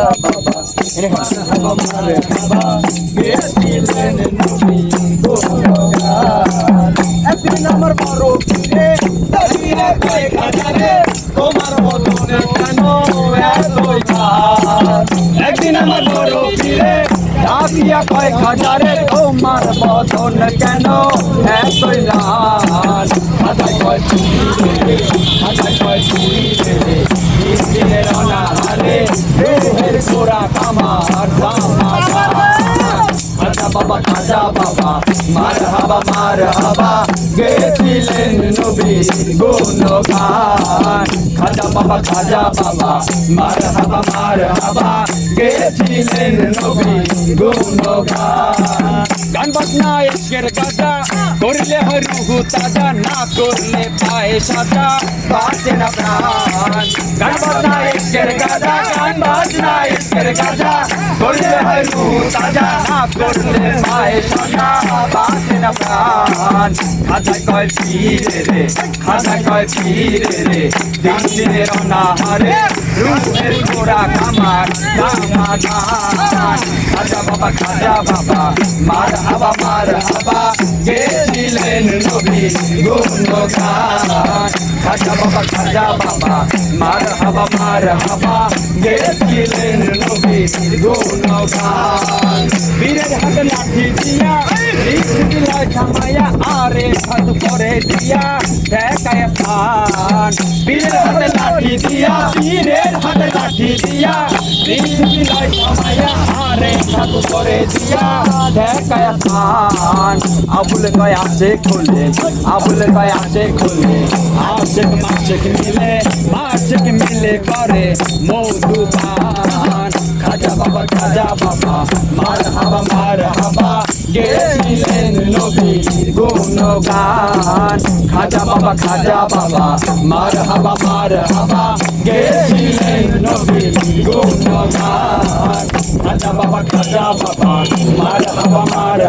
খাজা বাবা মারহাবা মারহাবা গেছিলেন নবী গুণগান একদিন আমার বড় পীরে দাঁড়িয়ে কয় খাজারে তোমার বদনে কেন এতই চাঁদ একদিন আমার বড় পীরে ডাকিয়া কয় খাজারে তোমার বদন কেন এতই লাল হাবা মার হাবা গেছিলেন নবী গুণগান। খাজা বাবা খাজা বাবা, মার হাবা মার হাবা গেছিলেন নবী গুণগান। গান বাজনা এসকের গাজা করলে হয় রুহু তাজা, না করলে পায়ে সাজা, বাজে না প্রাণ। গান বাজনা এসকের গাজা গান বাজনা এসকের গাজা করলে হয় রুহু তাজা না করলে পায়ে সাজা, বাজে না প্রাণ। খাজা কয় পীরে রে, খাজা কয় পীরে রে দিন দিনের অনাহারে, রুহের গোড়া কামার কামা খাজা বাবা খাজা বাবা মার হাবা মার হাবা গেছিলেন নবী গুণগান খাজা বাবা খাজা বাবা মার হাবা মার হাবা গেছিলেন নবী গুণগান বীরের হাতে লাঠি দিয়া রিস দিলায় থামায়া আরে হাত করে দিয়া দেখায় স্থান। বীরের হাতে লাঠি দিয়া বীরের হাতে লাঠি দিয়া রিস দিলায় থামায়া আরে হাত করে দিয়া দেখায় স্থান। আবুল কয় আছে খুলে, আবুল কয় আছে খুলে আশেক মাশেক মিলে মাশেক মিলে করে बाबा गाजा बाबा मार हवा मार हवा ये सीलेन नबी गुणगान खाजा बाबा खाजा बाबा मार हवा मार हवा ये सीलेन बाबा खाजा बाबा मार